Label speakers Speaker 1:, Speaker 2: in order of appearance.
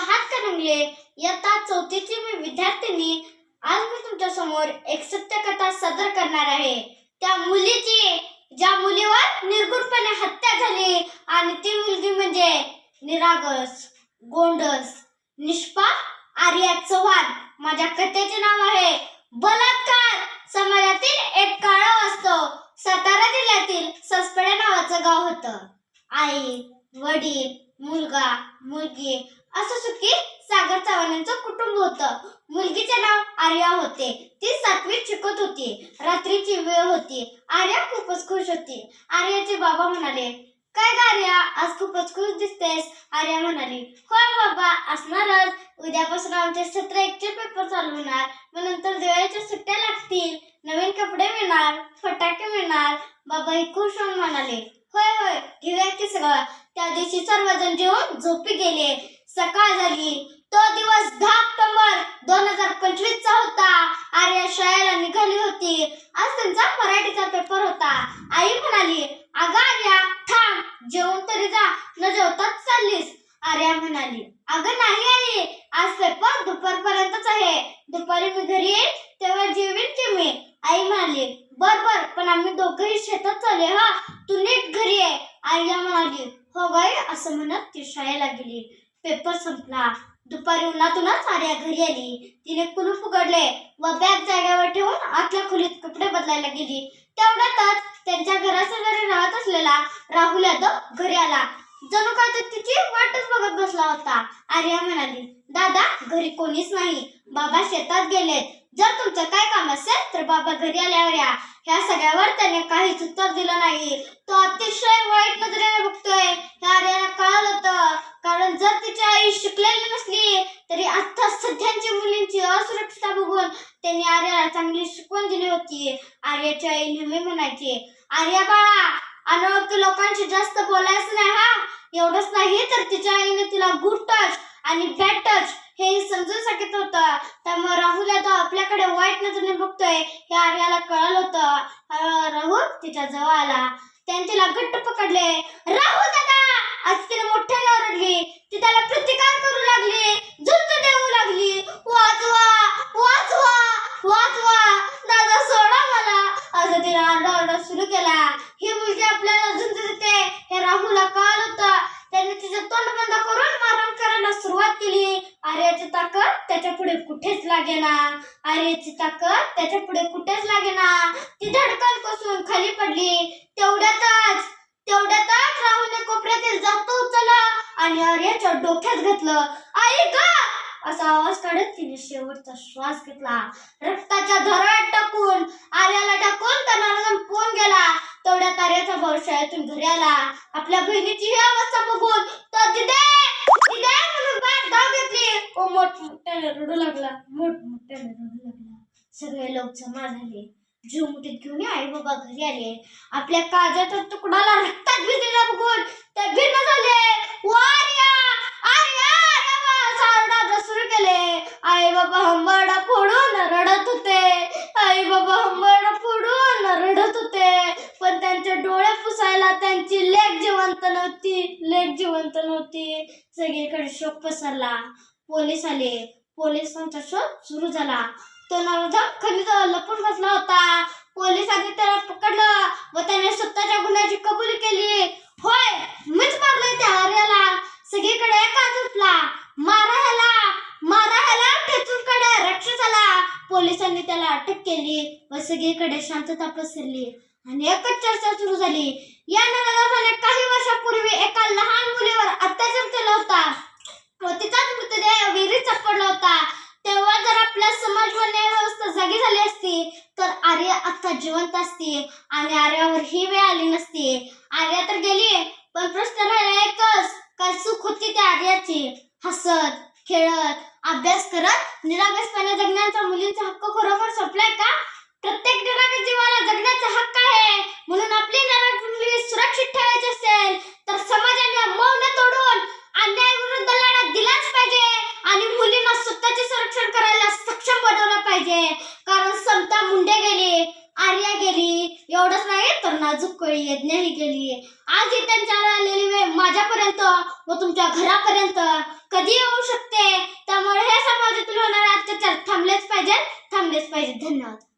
Speaker 1: हात करंगले इयत्ता चौथीची मी विद्यार्थिनी. आज मी तुमच्यासमोर एक सत्य कथा सादर करणार आहे. त्या मुलीची ज्या मुलीवर निर्गुणपणे हत्या झाली आणि ती मुलगी म्हणजे निरागस गोंडस निष्पाप आर्या चव्हाण. माझ्या कथेचे नाव आहे बलात्कार. समाजातील एक काळा असतो सातारा जिल्ह्यातील ससपडे नावाचं गाव होतं. आई वडील मुलगा मुलगी असं सुखी सागर चव्हाणांचं कुटुंब होतं. मुलगीचे नाव आर्या होते. ती सातवीत शिकत होती. रात्रीची वेळ होती. आर्या खूपच खुश होती. आर्याचे बाबा म्हणाले काय ग आर्या आज खूपच खुश दिसतेस. आर्या म्हणाली होय बाबा असणारच. उद्यापासून आमचे सत्र एकचे पेपर चालू होणार. मग नंतर दिवाळीच्या सुट्ट्या लागतील. नवीन कपडे मिळणार फटाके मिळणार. बाबा हे खुश होऊन म्हणाले होय होय घेऊया की सगळं. त्या दिवशी सर्वजण जेवून झोपी गेले. सकाळ झाली. तो दिवस दहा ऑक्टोबर दोन हजार पंचवीस चा होता. आर्या शाळेला निघाली होती. आज त्यांचा मराठीचा पेपर होता. आई म्हणाली अगं आर्या थांब. जेवण तरी जा. न जेवताच चाललीस. आर्या म्हणाली अगं नाही आई. आज पेपर दुपारपर्यंतच आहे. दुपारी मी घरी येईन तेव्हा जेवीन की मी. आई म्हणाली बर बर. पण आम्ही दोघंही शेतात चालले हा. तू नीट घरी ये. आर्या म्हणाली हो गाई असं म्हणत ती शाळेला गेली. पेपर संपला. दुपारी उन्हातूनच आर्या घरी आली. तिने कुलूप उघडले व बॅग जागेवर ठेवून आतल्या खोलीत कपडे बदलायला गेली. तेवढ्यातच त्यांच्या घराशेजारी राहत असलेला राहुल यादव घरी आला. जणू का तर तिची वाटच बघत बसला होता. आर्या म्हणाली दादा घरी कोणीच नाही. बाबा शेतात गेलेत जर तुमचं काय काम असेल तर बाबा घरी आल्यावर या. ह्या सगळ्यावर त्याने काहीच उत्तर दिलं नाही. तो अतिशय वाईट नजरेने बघतोय. ह्या आर्याला कळालं होतं. कारण जर तिची आई शिकलेली नसली तरी आता सध्याच्या मुलींची असुरक्षितता बघून त्यांनी आर्याला चांगली शिकवण दिली होती. आर्याची आई नेहमी म्हणायची आर्या बाळा अनोळखी लोकांशी जास्त बोलायचं नाही एवढंच नाही तर तिच्या आईने तिला गुड टच आणि बॅड टच हे समजून सांगितलं होतं. त्यामुळे राहुल आता आपल्याकडे वाईट नजरेने बघतोय हे आर्याला कळलं होतं. राहुल तिच्या जवळ आला. त्याने तिला घट्ट पकडले. राहुल दादा आज तिला मोठ्याने ओरडली ती त्याला प्रतिकार करू लागली झुंज देऊ लागली वाचवा वाचवा वाचवा दादा सोडा मला असं तिने आरडाओरडा सुरू केला ही मुलगी आपल्याला झुंज देते हे राहुलला कळलं होतं त्याने तिचं तोंड बंद करून मारण करायला सुरुवात केली आर्याची ताकद त्याच्या पुढे कुठेच लागेना आर्याची त्याच्या पुढे कुठेच लागेना ती धडकन कसून खाली पडली. तेवढ्यातच तेवढ्यातच राहुलने कोपऱ्यातील जातो उचलला आणि आर्याच्या डोक्यात घातलं. आई ग! असा आवाज काढत तिने शेवटचा श्वास घेतला. रक्ताच्या झरात टाकून आर्याला टाकून त्याला संपवून गेला? तेवढ्यात आर्याचा भाऊ शाळेतून घरी आला. आपल्या बहिणीची ही अवस्था बघून तो दिदे दिदे म्हणून बाहेर धाव घेतली. ओ मोठ मोठ्याने रडू लागला. मोठ मोठ्याने रडू लागला. सगळे लोक जमा झाले. जीव मुठीत घेऊन आई बाबा घरी आले. आपल्या काजाच्या तुकडाला रक्तात भिजलेला बघून ते भिन्न झाले. सुरू केले आई बाबा हंबरडा फोडून रडत होते. आई बाबा हंबरडा फोडून रडत होते. पण त्यांचे डोळे पुसायला त्यांची लेख जिवंत नव्हती लेख जिवंत नव्हती. सगळीकडे शोक पसरला. पोलीस आले. पोलिसांचा शोध सुरू झाला. तो नवरदेव खनिजवळ लपून बसला होता. पोलिसांनी त्याला पकडलं व त्याने स्वतःच्या गुन्ह्याची कबुली केली. होय मीच मारलंय त्या आर्याला. सगळीकडे एकाच उठला. मारा ह्याला मारा ह्याला ठेचूनकडे राक्षसाला पोलिसांनी त्याला अटक केली व सगळीकडे शांतता पसरली आणि एकच चर्चा सुरू झाली. या नराधमाने काही वर्षापूर्वी एका लहान मुलीवर अत्याचार केला होता. व तिचाच मृतदेह विहिरीत सापडला होता तेव्हा जर आपल्या समाज व न्याय व्यवस्था जागी झाली असती तर आर्या आता जिवंत असती आणि आर्यावर ही वेळ आली नसती. आर्या तर गेली पण प्रश्न राहिला एकच काय सुख होती त्या आर्याची? हसत खेळत अभ्यास करत निरागसपणे जगण्याचा मुलींचा हक्क खरोखर संपलाय का? प्रत्येक निरागस जीवाला जगण्याचा हक्क आहे. म्हणून आपली निरागस मुलगी सुरक्षित ठेवायची असेल तर समाजाने मौन तोडून अन्याय विरुद्ध लढा दिलाच पाहिजे आणि मुलींना स्वतःचे संरक्षण करायला सक्षम बनवलं पाहिजे. कारण समता मुंडे गेली आर्या गेली. एवढंच नाही तर नाजूक कोळी यज्ञही गेली. आज ही त्यांच्यावर आलेली वेळ माझ्यापर्यंत व तुमच्या घरापर्यंत कधी येऊ शकते? त्यामुळे हे समाजातून होणारे अत्याचार थांबलेच पाहिजे थांबलेच पाहिजे धन्यवाद.